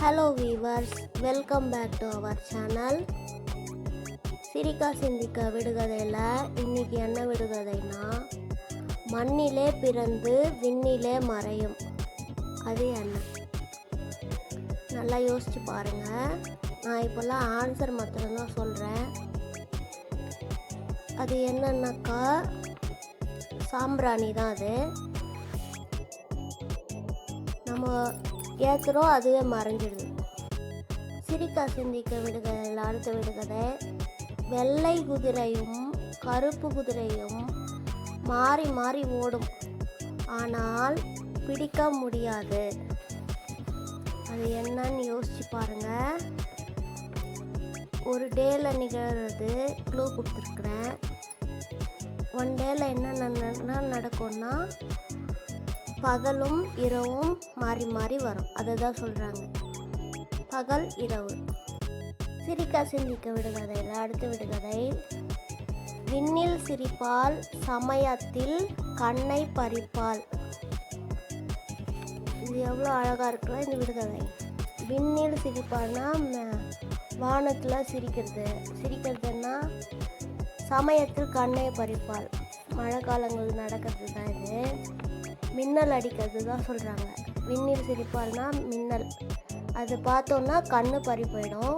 Hello viewers welcome back to our channel சிரிக்கா சிந்திக்க விடுகதையில் இன்றைக்கி என்ன விடுகதைனா மண்ணிலே பிறந்து விண்ணிலே மறையும். அது என்ன? நல்லா யோசிச்சு பாருங்கள் நான் இப்போல்லாம் ஆன்சர் மாத்திரம்தான் சொல்கிறேன் அது என்னன்னாக்கா சாம்பிராணி தான் அது. நம்ம ஏற்கிறோம் அதுவே மறைஞ்சிடுது. சிரிக்கா சிந்திக்க விடுகதையில் அடுத்த விடுகதை. வெள்ளை குதிரையும் கருப்பு குதிரையும் மாறி மாறி ஓடும். ஆனால் பிடிக்க முடியாது. அது என்னன்னு யோசிச்சு பாருங்க. ஒரு டேல நிகழ்கிறது க்ளூ கொடுத்துருக்குறேன். ஒன் டேல என்ன நடக்கும்னா பகலும் இரவும் மாறி மாறி வரும். அதை தான் சொல்கிறாங்க பகல் இரவு. சிரிக்கா சிந்திக்க விடுகதையில் அடுத்த விடுகதை. விண்ணில் சிரிப்பால் சமயத்தில் கண்ணை பறிப்பாள் இது எவ்வளோ அழகாக இருக்குல்ல இந்த விடுகதை. விண்ணில் சிரிப்பான்னா வானத்தில் சிரிக்கிறது. சிரிக்கிறதுன்னா சமயத்தில் கண்ணை பறிப்பாள். மழை காலங்கள் நடக்கிறது தான் மின்னல் அடிக்கிறது தான் சொல்கிறாங்க விண்ணில் சிரிப்பால்னா மின்னல். அது பார்த்தோன்னா கண் பறி போயிடும்.